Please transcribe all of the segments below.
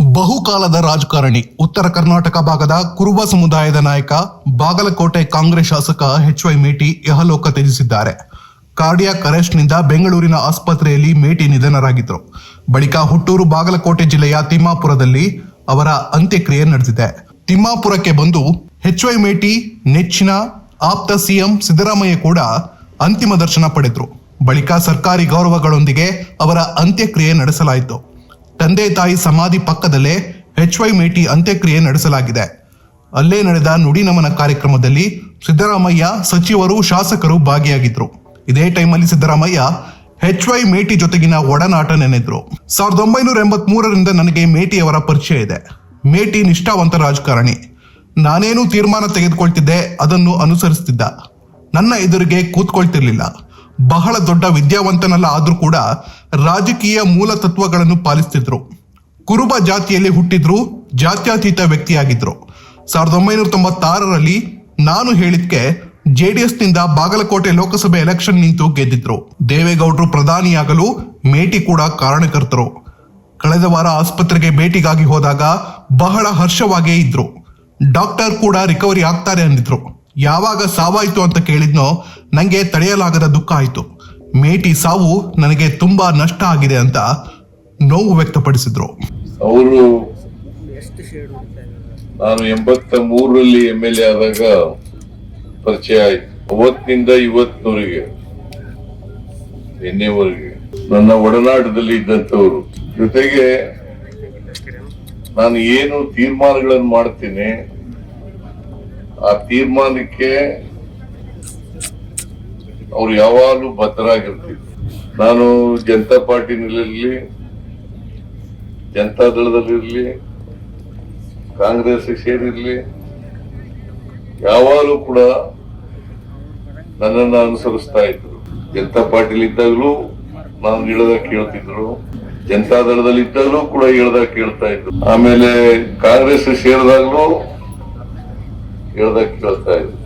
ಬಹುಕಾಲದ ರಾಜಕಾರಣಿ, ಉತ್ತರ ಕರ್ನಾಟಕ ಭಾಗದ ಕುರುಬ ಸಮುದಾಯದ ನಾಯಕ, ಬಾಗಲಕೋಟೆ ಕಾಂಗ್ರೆಸ್ ಶಾಸಕ ಎಚ್ ವೈ ಮೇಟಿ ಯಹಲೋಕ ತ್ಯಜಿಸಿದ್ದಾರೆ. ಕಾರ್ಡಿಯಾಕ್ ಅರೆಸ್ಟ್ನಿಂದ ಬೆಂಗಳೂರಿನ ಆಸ್ಪತ್ರೆಯಲ್ಲಿ ಮೇಟಿ ನಿಧನರಾಗಿದ್ದರು. ಬಳಿಕ ಹುಟ್ಟೂರು ಬಾಗಲಕೋಟೆ ಜಿಲ್ಲೆಯ ತಿಮ್ಮಾಪುರದಲ್ಲಿ ಅವರ ಅಂತ್ಯಕ್ರಿಯೆ ನಡೆದಿದೆ. ತಿಮ್ಮಾಪುರಕ್ಕೆ ಬಂದು ಎಚ್ ವೈ ಮೇಟಿ, ನೆಚ್ಚಿನ ಆಪ್ತ ಸಿಎಂ ಸಿದ್ದರಾಮಯ್ಯ ಕೂಡ ಅಂತಿಮ ದರ್ಶನ ಪಡೆದರು. ಬಳಿಕ ಸರ್ಕಾರಿ ಗೌರವಗಳೊಂದಿಗೆ ಅವರ ಅಂತ್ಯಕ್ರಿಯೆ ನಡೆಸಲಾಯಿತು. ತಂದೆ ತಾಯಿ ಸಮಾಧಿ ಪಕ್ಕದಲ್ಲೇ ಎಚ್ ವೈ ಮೇಟಿ ಅಂತ್ಯಕ್ರಿಯೆ ನಡೆಸಲಾಗಿದೆ. ಅಲ್ಲೇ ನಡೆದ ನುಡಿ ನಮನ ಕಾರ್ಯಕ್ರಮದಲ್ಲಿ ಸಿದ್ದರಾಮಯ್ಯ ಸಚಿವರು, ಶಾಸಕರು ಭಾಗಿಯಾಗಿದ್ರು. ಇದೇ ಟೈಮಲ್ಲಿ ಸಿದ್ದರಾಮಯ್ಯ ಎಚ್ ವೈ ಮೇಟಿ ಜೊತೆಗಿನ ಒಡನಾಟ ನೆನೆದ್ರು. ಸಾವಿರದ ಒಂಬೈನೂರ ಎಂಬತ್ ಮೂರರಿಂದ ನನಗೆ ಮೇಟಿಯವರ ಪರಿಚಯ ಇದೆ. ಮೇಟಿ ನಿಷ್ಠಾವಂತ ರಾಜಕಾರಣಿ. ನಾನೇನು ತೀರ್ಮಾನ ತೆಗೆದುಕೊಳ್ತಿದ್ದೆ, ಅದನ್ನು ಅನುಸರಿಸ್ತಿದ್ದ. ನನ್ನ ಎದುರಿಗೆ ಕೂತ್ಕೊಳ್ತಿರ್ಲಿಲ್ಲ. ಬಹಳ ದೊಡ್ಡ ವಿದ್ಯಾವಂತನಲ್ಲ ಆದರೂ ಕೂಡ ರಾಜಕೀಯ ಮೂಲ ತತ್ವಗಳನ್ನು ಪಾಲಿಸ್ತಿದ್ರು. ಕುರುಬ ಜಾತಿಯಲ್ಲಿ ಹುಟ್ಟಿದ್ರು, ಜಾತ್ಯತೀತ ವ್ಯಕ್ತಿಯಾಗಿದ್ರು. ಸಾವಿರದ ಒಂಬೈನೂರ ತೊಂಬತ್ತಾರರಲ್ಲಿ ನಾನು ಹೇಳಿದ್ಕೆ ಜೆಡಿಎಸ್ನಿಂದ ಬಾಗಲಕೋಟೆ ಲೋಕಸಭೆ ಎಲೆಕ್ಷನ್ ನಿಂತು ಗೆದ್ದಿದ್ರು. ದೇವೇಗೌಡರು ಪ್ರಧಾನಿಯಾಗಲು ಮೇಟಿ ಕೂಡ ಕಾರಣಕರ್ತರು. ಕಳೆದ ವಾರ ಆಸ್ಪತ್ರೆಗೆ ಭೇಟಿಗಾಗಿ ಹೋದಾಗ ಬಹಳ ಹರ್ಷವಾಗೇ ಇದ್ರು. ಡಾಕ್ಟರ್ ಕೂಡ ರಿಕವರಿ ಆಗ್ತಾರೆ ಅಂದಿದ್ರು. ಯಾವಾಗ ಸಾವಾಯಿತು ಅಂತ ಕೇಳಿದ್ನೋ ನಂಗೆ ತಡೆಯಲಾಗದ ದುಃಖ ಆಯ್ತು. ಮೇಟಿ ಸಾವು ನನಗೆ ತುಂಬಾ ನಷ್ಟ ಆಗಿದೆ ಅಂತ ನೋವು ವ್ಯಕ್ತಪಡಿಸಿದ್ರು. ಅವರು ನಾನು ಎಂಬತ್ತ ಮೂರರಲ್ಲಿ ಎಂ ಎಲ್ ಎ ಆದಾಗ ಪರಿಚಯ ಆಯ್ತು. ಅವತ್ತಿನಿಂದ ಇವತ್ತಿನವರೆಗೆ ನಿನ್ನೆವರೆಗೆ ನನ್ನ ಒಡನಾಟದಲ್ಲಿ ಇದ್ದಂಥವ್ರು. ಜೊತೆಗೆ ನಾನು ಏನು ತೀರ್ಮಾನಗಳನ್ನು ಮಾಡ್ತೀನಿ ಆ ತೀರ್ಮಾನಕ್ಕೆ ಅವ್ರು ಯಾವಾಗಲೂ ಬದ್ಧರಾಗಿರ್ತಿದ್ರು ನಾನು ಜನತಾ ಪಾರ್ಟಿನಲ್ಲಿರಲಿ ಜನತಾ ದಳದಲ್ಲಿರಲಿ ಕಾಂಗ್ರೆಸ್ ಸೇರಿರಲಿ, ಯಾವಾಗಲೂ ಕೂಡ ನನ್ನನ್ನು ಅನುಸರಿಸ್ತಾ ಇದ್ರು. ಜನತಾ ಪಾರ್ಟಿಲಿ ಇದ್ದಾಗಲೂ ನಾನು ಹೇಳ್ದಾಗ ಕೇಳ್ತಿದ್ರು. ಜನತಾ ದಳದಲ್ಲಿ ಇದ್ದಾಗಲೂ ಕೂಡ ಹೇಳ್ದಾಗ ಕೇಳ್ತಾ ಇದ್ರು. ಆಮೇಲೆ ಕಾಂಗ್ರೆಸ್ ಸೇರಿದಾಗಲೂ ಹೇಳ್ದಾಗ ಕೇಳ್ತಾ ಇದ್ರು.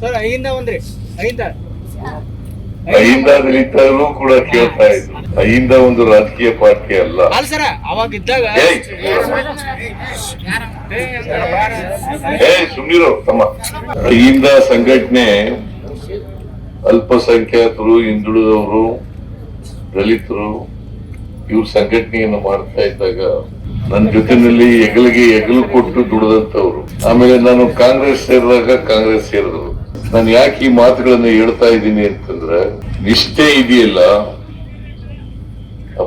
ಸರ್ ಐಯಿಂದ ಒಂದ್ರಿ. ಐದ ಅಹಿಂದ ಇದ್ದಾಗಲೂ ಕೂಡ ಕೇಳ್ತಾ ಇದ್ರು. ಅಹಿಂದ ಒಂದು ರಾಜಕೀಯ ಪಾರ್ಟಿ ಅಲ್ಲ. ಅಲ್ಲ ಸರ ಅವಾಗ ಇದ್ದಾಗ ಏಯ್! ಏ ಸುಮ್ನಿರು ತಮ್ಮ. ಅಹಿಂದ ಸಂಘಟನೆ ಅಲ್ಪಸಂಖ್ಯಾತರು ಹಿಂದುಳಿದವರು ದಲಿತರು ಇವ್ರ ಸಂಘಟನೆಯನ್ನು ಮಾಡ್ತಾ ಇದ್ದಾಗ ನನ್ನ ಜೊತೆನಲ್ಲಿ ಹೆಗಲಿಗೆ ಹೆಗಲು ಕೊಟ್ಟು ದುಡಿದಂತವ್ರು ಆಮೇಲೆ ನಾನು ಕಾಂಗ್ರೆಸ್ ಸೇರಿದಾಗ ಕಾಂಗ್ರೆಸ್ ಸೇರಿದ್ರು. ನಾನು ಯಾಕೆ ಈ ಮಾತುಗಳನ್ನ ಹೇಳ್ತಾ ಇದ್ದೀನಿ ಅಂತಂದ್ರೆ ನಿಷ್ಠೆ ಇದೆಯಲ್ಲ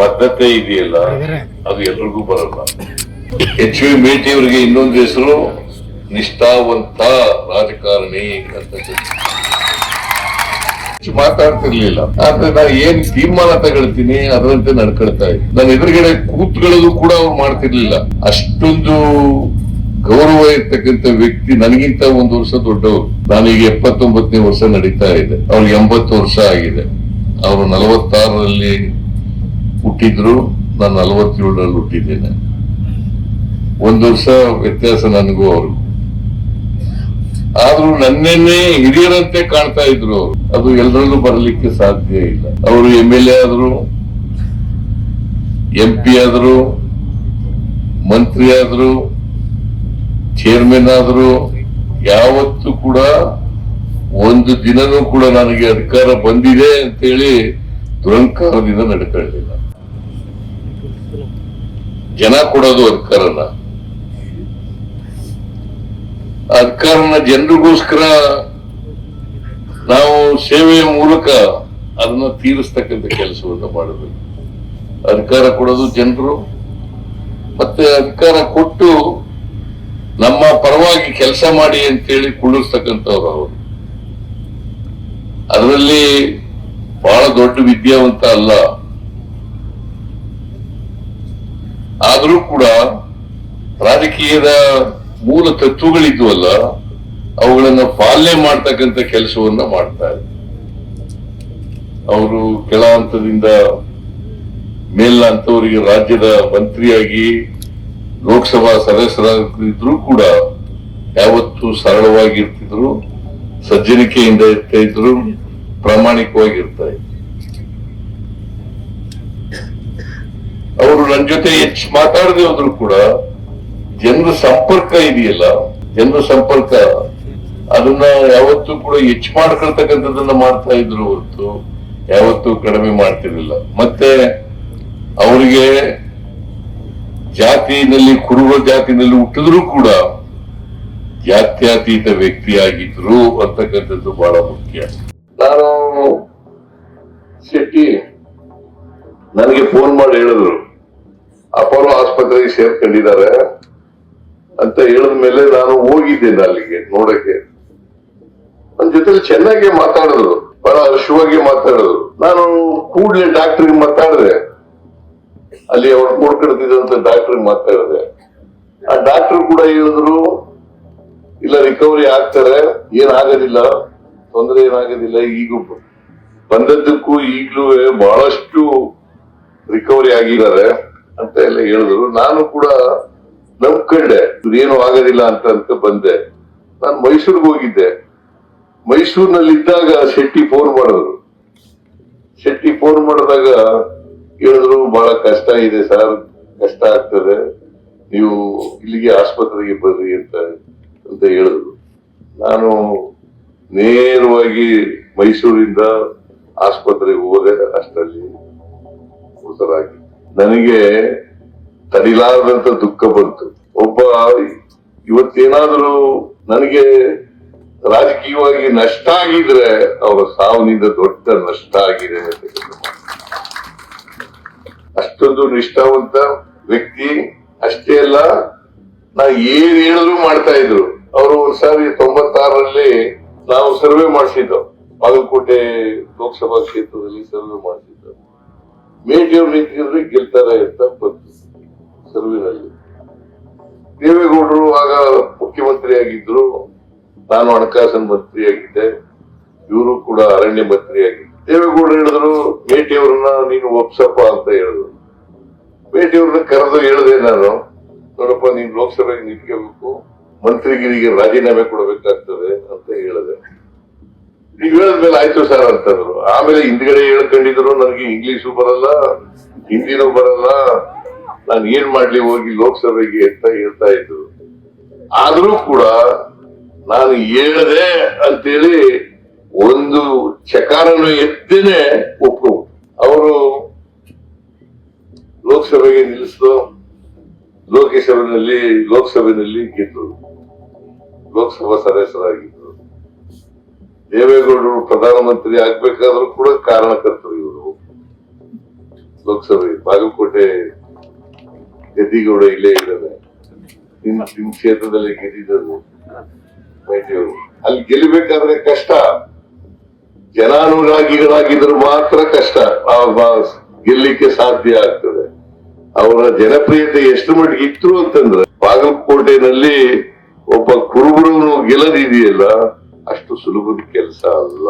ಬದ್ಧತೆ ಇದೆಯಲ್ಲ ಅದು ಎಲ್ರಿಗೂ ಬರಲ್ಲ. ಎಚ್ ವಿ ಮೇಟಿ ಅವರಿಗೆ ಇನ್ನೊಂದು ಹೆಸರು ನಿಷ್ಠಾವಂತ ರಾಜಕಾರಣಿ ಅಂತ ಮಾತಾಡ್ತಿರ್ಲಿಲ್ಲ. ಆದ್ರೆ ನಾನು ಏನ್ ತೀರ್ಮಾನ ತಗೊಳ್ತೀನಿ ಅದರಂತೆ ನಡ್ಕೊಳ್ತಾ ಇದ್ದೆ ನನ್ನ ಎದುರುಗಡೆ ಕೂತ್ಕೊಳ್ಳೋದು ಕೂಡ ಅವ್ರು ಮಾಡ್ತಿರ್ಲಿಲ್ಲ. ಅಷ್ಟೊಂದು ಗೌರವ ಇರ್ತಕ್ಕಂಥ ವ್ಯಕ್ತಿ ನನಗಿಂತ ಒಂದು ವರ್ಷ ದೊಡ್ಡವರು. ನಾನೀಗ ಎಪ್ಪತ್ತೊಂಬತ್ತನೇ ವರ್ಷ ನಡೀತಾ ಇದೆ. ಅವ್ರಿಗೆ ಎಂಬತ್ತು ವರ್ಷ ಆಗಿದೆ. ಅವರು ನಲವತ್ತಾರರಲ್ಲಿ ಹುಟ್ಟಿದ್ರು. ನಾನು ನಲವತ್ತೇಳರಲ್ಲಿ ಹುಟ್ಟಿದ್ದೇನೆ. ಒಂದು ವರ್ಷ ವ್ಯತ್ಯಾಸ ನನಗೂ ಅವರು ಆದ್ರೂ ನನ್ನೆನ್ನೇ ಹಿರಿಯರಂತೆ ಕಾಣ್ತಾ ಇದ್ರು ಅವರು. ಅದು ಎಲ್ಲರಲ್ಲೂ ಬರಲಿಕ್ಕೆ ಸಾಧ್ಯ ಇಲ್ಲ. ಅವರು ಎಂ ಎಲ್ ಎ ಆದ್ರು, ಎಂ ಪಿ ಆದ್ರು, ಮಂತ್ರಿ ಆದ್ರು, ಚೇರ್ಮನ್ ಆದ್ರು ಯಾವತ್ತೂ ಕೂಡ ಒಂದು ದಿನನೂ ಕೂಡ ನನಗೆ ಅಧಿಕಾರ ಬಂದಿದೆ ಅಂತ ಹೇಳಿ ದುರಂಕಾರದಿಂದ ನಡ್ಕೊಳ್ಳಿಲ್ಲ. ಜನ ಕೊಡೋದು ಅಧಿಕಾರನ. ಅಧಿಕಾರನ ಜನರಿಗೋಸ್ಕರ ನಾವು ಸೇವೆಯ ಮೂಲಕ ಅದನ್ನ ತೀರಿಸ್ತಕ್ಕಂಥ ಕೆಲಸವನ್ನು ಮಾಡಬೇಕು ಅಧಿಕಾರ ಕೊಡೋದು ಜನರು, ಮತ್ತೆ ಅಧಿಕಾರ ಕೊಟ್ಟು ನಮ್ಮ ಪರವಾಗಿ ಕೆಲಸ ಮಾಡಿ ಅಂತೇಳಿ ಕುಳ್ಳಿಸ್ತಕ್ಕಂಥವ್ರು ಅವರು. ಅದರಲ್ಲಿ ಬಹಳ ದೊಡ್ಡ ವಿದ್ಯಾವಂತ ಅಲ್ಲ. ಆದರೂ ಕೂಡ ರಾಜಕೀಯದ ಮೂಲ ತತ್ವಗಳಿದ್ವಲ್ಲ, ಅವುಗಳನ್ನ ಪಾಲನೆ ಮಾಡ್ತಕ್ಕಂಥ ಕೆಲಸವನ್ನ ಮಾಡ್ತಾರೆ. ಅವರು ಕೆಳ ಹಂತದಿಂದ ಮೇಲ್ನ ಹಂತವರಿಗೆ ರಾಜ್ಯದ ಮಂತ್ರಿಯಾಗಿ ಲೋಕಸಭಾ ಸದಸ್ಯರಾಗಿದ್ರು ಕೂಡ ಯಾವತ್ತೂ ಸರಳವಾಗಿರ್ತಿದ್ರು, ಸಜ್ಜನಿಕೆಯಿಂದ ಇರ್ತಾ ಇದ್ರು ಪ್ರಾಮಾಣಿಕವಾಗಿ ಇರ್ತಾ ಇದ್ರು. ಅವರು ನನ್ನ ಜೊತೆ ಹೆಚ್ಚು ಮಾತಾಡದೆ ಹೋದ್ರು ಕೂಡ ಜನರ ಸಂಪರ್ಕ ಇದೆಯಲ್ಲ, ಜನರ ಸಂಪರ್ಕ, ಅದನ್ನ ಯಾವತ್ತೂ ಕೂಡ ಹೆಚ್ಚು ಮಾಡ್ಕೊಳ್ತಕ್ಕಂಥದ್ದನ್ನ ಮಾಡ್ತಾ ಇದ್ರು ಹೊರತು ಯಾವತ್ತೂ ಕಡಿಮೆ ಮಾಡ್ತಿರ್ಲಿಲ್ಲ. ಮತ್ತೆ ಅವರಿಗೆ ಜಾತಿನಲ್ಲಿ ಕುರುಬ ಜಾತಿನಲ್ಲಿ ಹುಟ್ಟಿದ್ರು ಕೂಡ ಜಾತ್ಯತೀತ ವ್ಯಕ್ತಿಯಾಗಿದ್ರು ಅಂತಕ್ಕಂಥದ್ದು ಬಹಳ ಮುಖ್ಯ. ನಾನು ಶೆಟ್ಟಿ ನನಗೆ ಫೋನ್ ಮಾಡಿ ಹೇಳಿದ್ರು, ಅಪೋಲೋ ಆಸ್ಪತ್ರೆಗೆ ಸೇರ್ಕೊಂಡಿದ್ದಾರೆ ಅಂತ ಹೇಳಿದ ಮೇಲೆ ನಾನು ಹೋಗಿದ್ದೇನೆ ಅಲ್ಲಿಗೆ ನೋಡಕ್ಕೆ. ನನ್ನ ಜೊತೆಲಿ ಚೆನ್ನಾಗಿ ಮಾತಾಡಿದ್ರು, ಬಹಳ ಹರ್ಷವಾಗಿ ಮಾತಾಡಿದ್ರು. ನಾನು ಕೂಡಲೇ ಡಾಕ್ಟರ್ಗೆ ಮಾತಾಡಿದೆ. ಅಲ್ಲಿ ಅವ್ರು ಡಾಕ್ಟರ್ ಮಾಡ್ತಾ ಮಾತಾಡಿದೆ ಆ ಡಾಕ್ಟರ್ ಕೂಡ ಹೇಳಿದ್ರು, ಇಲ್ಲ ರಿಕವರಿ ಆಗ್ತಾರೆ ಏನಾಗೋದಿಲ್ಲ, ತೊಂದರೆ ಏನಾಗೋದಿಲ್ಲ, ಈಗ ಬಂದದ್ದಕ್ಕೂ ಈಗಲೂ ಬಹಳಷ್ಟು ರಿಕವರಿ ಆಗಿದ್ದಾರೆ, ಅಂತ ಎಲ್ಲ ಹೇಳಿದ್ರು. ನಾನು ಕೂಡ ನಂಬ್ಕೊಂಡೆ ಏನು ಆಗೋದಿಲ್ಲ ಅಂತ ಅಂತ ಬಂದೆ. ನಾನು ಮೈಸೂರಿಗೆ ಹೋಗಿದ್ದೆ. ಮೈಸೂರಿನಲ್ಲಿ ಇದ್ದಾಗ ಶೆಟ್ಟಿ ಫೋನ್ ಮಾಡಿದ್ರು. ಶೆಟ್ಟಿ ಫೋನ್ ಮಾಡಿದಾಗ ಹೇಳಿದ್ರು ಬಹಳ ಕಷ್ಟ ಇದೆ ಸರ್, ಕಷ್ಟ ಆಗ್ತದೆ. ನೀವು ಇಲ್ಲಿಗೆ ಆಸ್ಪತ್ರೆಗೆ ಬರ್ರಿ ಅಂತ ಅಂತ ಹೇಳಿದ್ರು. ನಾನು ನೇರವಾಗಿ ಮೈಸೂರಿಂದ ಆಸ್ಪತ್ರೆಗೆ ಹೋದೆ, ಅಷ್ಟರಲ್ಲಿ ಮೃತರಾಗಿ. ನನಗೆ ತಡಿಲಾರದಂತ ದುಃಖ ಬಂತು. ಒಬ್ಬ ಇವತ್ತೇನಾದ್ರೂ ನನಗೆ ರಾಜಕೀಯವಾಗಿ ನಷ್ಟ ಆಗಿದ್ರೆ, ಅವರ ಸಾವಿನಿಂದ ದೊಡ್ಡ ನಷ್ಟ ಆಗಿದೆ ಅಂತ. ಅಷ್ಟೊಂದು ನಿಷ್ಠಾವಂತ ವ್ಯಕ್ತಿ ಅಷ್ಟೇ ಅಲ್ಲ, ನಾ ಏನ್ ಹೇಳಿದ್ರು ಮಾಡ್ತಾ ಇದ್ರು. ಅವರು ಒಂದ್ಸಾರಿ ತೊಂಬತ್ತಾರರಲ್ಲಿ ನಾವು ಸರ್ವೆ ಮಾಡಿಸಿದ್ದು, ಬಾಗಲಕೋಟೆ ಲೋಕಸಭಾ ಕ್ಷೇತ್ರದಲ್ಲಿ ಸರ್ವೆ ಮಾಡಿಸಿದ್ದು. ಮೇಟಿಯವ್ರು ನಿಂತಿದ್ರೆ, ಗೆಲ್ತಾರೆ ಅಂತ ಬಂತು ಸರ್ವೆನಲ್ಲಿ. ದೇವೇಗೌಡರು ಆಗ ಮುಖ್ಯಮಂತ್ರಿ ಆಗಿದ್ರು ನಾನು ಹಣಕಾಸಿನ ಮಂತ್ರಿ ಆಗಿದ್ದೆ ಇವರು ಕೂಡ ಅರಣ್ಯ ಮಂತ್ರಿ ಆಗಿದ್ರು ದೇವೇಗೌಡರು ಹೇಳಿದ್ರು, ಮೇಟಿಯವ್ರನ್ನ ನೀನು ಒಪ್ಸಪ್ಪ ಅಂತ ಹೇಳಿದ್ರು. ಮೇಟಿಯವ್ರನ್ನ ಕರೆದು ಹೇಳಿದೆ ನಾನು, ನೋಡಪ್ಪ, ನೀನ್ ಲೋಕಸಭೆಗೆ ನಿಂತ್ಕೋಬೇಕು, ಮಂತ್ರಿಗಿರಿಗೆ ರಾಜೀನಾಮೆ ಕೊಡಬೇಕಾಗ್ತದೆ ಅಂತ ಹೇಳಿದೆ. ನೀವು ಹೇಳಿದ್ಮೇಲೆ ಆಯ್ತು ಸರ್ ಅಂತಂದ್ರು. ಆಮೇಲೆ ಹಿಂದ್ಗಡೆ ಹೇಳ್ಕೊಂಡಿದ್ರು, ನನಗೆ ಇಂಗ್ಲೀಷು ಬರಲ್ಲ, ಹಿಂದಿನೂ ಬರಲ್ಲ, ನಾನು ಏನ್ ಮಾಡ್ಲಿ ಹೋಗಿ ಲೋಕಸಭೆಗೆ ಅಂತ ಹೇಳ್ತಾ ಇದ್ರು. ಆದ್ರೂ ಕೂಡ ನಾನು ಹೇಳ್ದೆ ಅಂತೇಳಿ ಒಂದು ಚಕಾರನು ಎತ್ತಿನೇ ಒಪ್ಪು ಅವರು ಲೋಕಸಭೆಗೆ ನಿಲ್ಲಿಸಲು ಲೋಕಸಭೆಯಲ್ಲಿ ಲೋಕಸಭೆಯಲ್ಲಿ ಗೆದ್ದರು. ಲೋಕಸಭಾ ಸದಸ್ಯರಾಗಿದ್ದರು. ದೇವೇಗೌಡರು ಪ್ರಧಾನಮಂತ್ರಿ ಆಗ್ಬೇಕಾದ್ರೂ ಕೂಡ ಕಾರಣಕರ್ತರು ಇವರು. ಲೋಕಸಭೆ, ಬಾಗಲಕೋಟೆ ಗದ್ದಿಗೌಡ ಇಲ್ಲೇ ಇದ್ದಾರೆ ನಿಮ್ಮ ನಿಮ್ ಕ್ಷೇತ್ರದಲ್ಲಿ ಗೆದ್ದಿದ್ದರು ಮೈತ್ರಿಯವರು. ಅಲ್ಲಿ ಗೆಲ್ಲಬೇಕಾದ್ರೆ ಕಷ್ಟ. ಜನಾನುರಾಗಿಗಳಾಗಿದ್ರು ಮಾತ್ರ ಕಷ್ಟ. ಆ ಗೆಲ್ಲಿಕ್ಕೆ ಸಾಧ್ಯ ಆಗ್ತದೆ. ಅವರ ಜನಪ್ರಿಯತೆ ಎಷ್ಟು ಮಟ್ಟಿಗೆ ಇತ್ತು ಅಂತಂದ್ರೆ, ಬಾಗಲಕೋಟೆನಲ್ಲಿ ಒಬ್ಬ ಕುರುಬರನ್ನು ಗೆಲ್ಲದಿದೆಯಲ್ಲ, ಅಷ್ಟು ಸುಲಭದ ಕೆಲಸ ಅಲ್ಲ.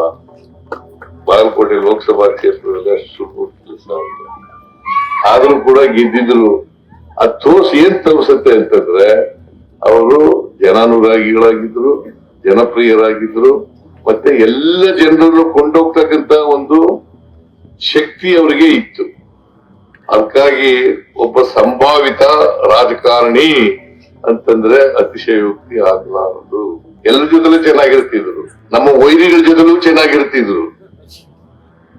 ಬಾಗಲಕೋಟೆ ಲೋಕಸಭಾ ಕ್ಷೇತ್ರದಲ್ಲಿ ಅಷ್ಟು ಸುಲಭದ ಕೆಲಸ ಅಲ್ಲ. ಆದ್ರೂ ಕೂಡ ಗೆದ್ದಿದ್ರು. ಅದ್ ತೋರ್ಸ್ ಏನ್ ತೋರಿಸುತ್ತೆ ಅಂತಂದ್ರೆ, ಅವರು ಜನಾನುರಾಗಿಗಳಾಗಿದ್ರು, ಜನಪ್ರಿಯರಾಗಿದ್ರು. ಮತ್ತೆ ಎಲ್ಲ ಜನರನ್ನು ಕೊಂಡೋಗ್ತಕ್ಕಂತ ಒಂದು ಶಕ್ತಿ ಅವರಿಗೆ ಇತ್ತು. ಅದಕ್ಕಾಗಿ ಒಬ್ಬ ಸಂಭಾವಿತ ರಾಜಕಾರಣಿ ಅಂತಂದ್ರೆ ಅತಿಶಯೋಕ್ತಿ ಆಗಲಾರದು. ಎಲ್ಲರ ಜೊತೆಲೂ ಚೆನ್ನಾಗಿರ್ತಿದ್ರು. ನಮ್ಮ ವೈರಿಗಳ ಜೊತೆಲೂ ಚೆನ್ನಾಗಿರ್ತಿದ್ರು.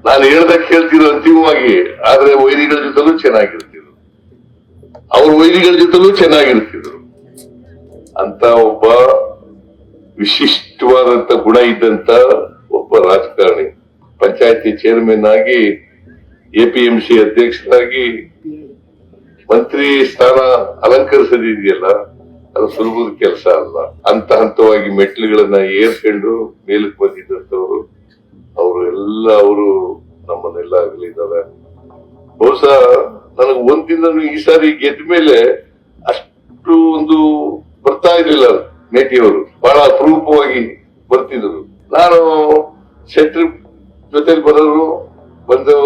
ನಾನು ಹೇಳ್ದ ಕೇಳ್ತಿದ್ರು ಅಂತಿಮವಾಗಿ, ಆದ್ರೆ ವೈರಿಗಳ ಜೊತೆಲೂ ಚೆನ್ನಾಗಿರ್ತಿದ್ರು. ಅವ್ರ ವೈರಿಗಳ ಜೊತೆಲೂ ಚೆನ್ನಾಗಿರ್ತಿದ್ರು. ಅಂತ ಒಬ್ಬ ವಿಶಿಷ್ಟವಾದಂತ ಗುಣ ಇದ್ದಂತ ಒಬ್ಬ ರಾಜಕಾರಣಿ. ಪಂಚಾಯತಿ ಚೇರ್ಮನ್ ಆಗಿ ಎಪಿಎಂಸಿ ಅಧ್ಯಕ್ಷರಾಗಿ ಮಂತ್ರಿ ಸ್ಥಾನ ಅಲಂಕರಿಸದಿದೆಯಲ್ಲ, ಅದು ಸುಲಭದ ಕೆಲಸ ಅಲ್ಲ. ಹಂತ ಹಂತವಾಗಿ ಮೆಟ್ಲುಗಳನ್ನ ಏರ್ಕೊಂಡು ಮೇಲಕ್ಕೆ ಬಂದಿದ್ದಂತವ್ರು ಅವರು ಎಲ್ಲ ಅವರು ನಮ್ಮನ್ನೆಲ್ಲ ಅಗಲಿದ್ದಾರೆ. ಬಹುಶಃ ನನಗೆ ಒಂದಿನ ಈ ಸಾರಿ ಗೆದ್ದ ಮೇಲೆ ಅಷ್ಟು ಒಂದು ಬರ್ತಾ ಇರಲಿಲ್ಲ ಮೇಟಿಯವರು. ಬಹಳ ಅಪರೂಪವಾಗಿ ಬರ್ತಿದ್ರು ನಾನು ಶೆಟ್ರಿ ಜೊತೆಲಿ ಬರೋರು, ಬಂದು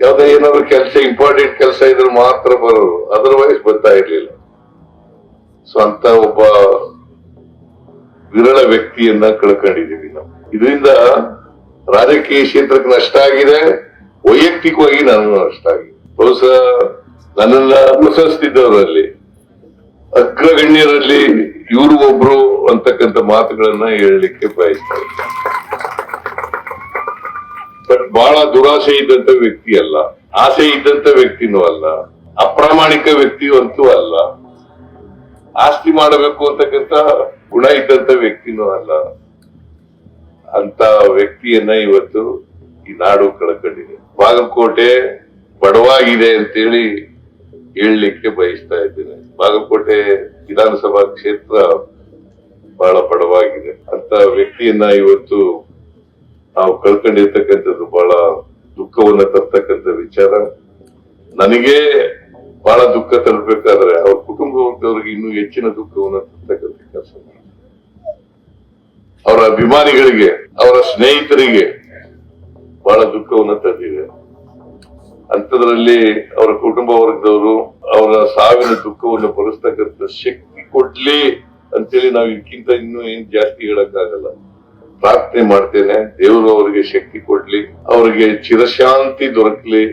ಯಾವ್ದೇ ಏನಾದ್ರು ಕೆಲಸ ಇಂಪಾರ್ಟೆಂಟ್ ಕೆಲಸ ಇದ್ರೆ ಮಾತ್ರ ಬರೋರು. ಅದರ್ವೈಸ್ ಬರ್ತಾ ಇರ್ಲಿಲ್ಲ. ಸೊ ಅಂತ ಒಬ್ಬ ವಿರಳ ವ್ಯಕ್ತಿಯನ್ನ ಕಳ್ಕೊಂಡಿದ್ದೀವಿ ನಾವು. ಇದರಿಂದ ರಾಜಕೀಯ ಕ್ಷೇತ್ರಕ್ಕೆ ನಷ್ಟ ಆಗಿದೆ. ವೈಯಕ್ತಿಕವಾಗಿ ನಾನು ನಷ್ಟ ಆಗಿದೆ. ಬಹುಶಃ ನನ್ನನ್ನ ಪ್ರಶಸ್ತಿದ್ದವರಲ್ಲಿ ಅಗ್ರಗಣ್ಯರಲ್ಲಿ ಇವರು ಒಬ್ರು ಅಂತಕ್ಕಂಥ ಮಾತುಗಳನ್ನ ಹೇಳಲಿಕ್ಕೆ ಬಯಸ್ತಾರೆ ಬಟ್ ಬಹಳ ದುರಾಸೆ ಇದ್ದಂತ ವ್ಯಕ್ತಿ ಅಲ್ಲ. ಆಸೆ ಇದ್ದಂತ ವ್ಯಕ್ತಿನೂ ಅಲ್ಲ. ಅಪ್ರಾಮಾಣಿಕ ವ್ಯಕ್ತಿಯೂ ಅಂತೂ ಅಲ್ಲ. ಆಸ್ತಿ ಮಾಡಬೇಕು ಅಂತಕ್ಕಂತ ಗುಣ ಇದ್ದಂತ ವ್ಯಕ್ತಿನೂ ಅಲ್ಲ. ಅಂತ ವ್ಯಕ್ತಿಯನ್ನ ಇವತ್ತು ಈ ನಾಡು ಕಳ್ಕೊಂಡಿದೆ. ಬಾಗಲಕೋಟೆ ಬಡವಾಗಿದೆ ಅಂತೇಳಿ ಹೇಳಲಿಕ್ಕೆ ಬಯಸ್ತಾ ಇದ್ದೇನೆ. ಬಾಗಲಕೋಟೆ ವಿಧಾನಸಭಾ ಕ್ಷೇತ್ರ ಬಹಳ ಬಡವಾಗಿದೆ. ಅಂತ ವ್ಯಕ್ತಿಯನ್ನ ಇವತ್ತು ನಾವು ಕಳ್ಕೊಂಡಿರ್ತಕ್ಕಂಥದ್ದು ಬಹಳ ದುಃಖವನ್ನ ತರ್ತಕ್ಕಂಥ ವಿಚಾರ. ನನಗೆ ಬಹಳ ದುಃಖ ತರಬೇಕಾದ್ರೆ ಅವ್ರ ಕುಟುಂಬದವರಿಗೆ ಇನ್ನೂ ಹೆಚ್ಚಿನ ದುಃಖವನ್ನ ತರ್ತಕ್ಕಂಥ ಕೆಲಸ. ಅವರ ಅಭಿಮಾನಿಗಳಿಗೆ, ಅವರ ಸ್ನೇಹಿತರಿಗೆ ಬಹಳ ದುಃಖವನ್ನ ತಂದಿದೆ. ಅಂಥದ್ರಲ್ಲಿ ಅವರ ಕುಟುಂಬ ವರ್ಗದವರು ಅವರ ಸಾವಿನ ದುಃಖವನ್ನು ಭರಿಸ್ತಕ್ಕಂಥ ಶಕ್ತಿ ಕೊಡ್ಲಿ ಅಂತೇಳಿ ನಾವು ಇದಕ್ಕಿಂತ ಇನ್ನೂ ಏನ್ ಜಾಸ್ತಿ ಹೇಳಕ್ಕಾಗಲ್ಲ. ಪ್ರಾರ್ಥನೆ ಮಾಡ್ತೇನೆ, ದೇವರು ಅವರಿಗೆ ಶಕ್ತಿ ಕೊಡ್ಲಿ, ಅವರಿಗೆ ಚಿರಶಾಂತಿ ದೊರಕಲಿ.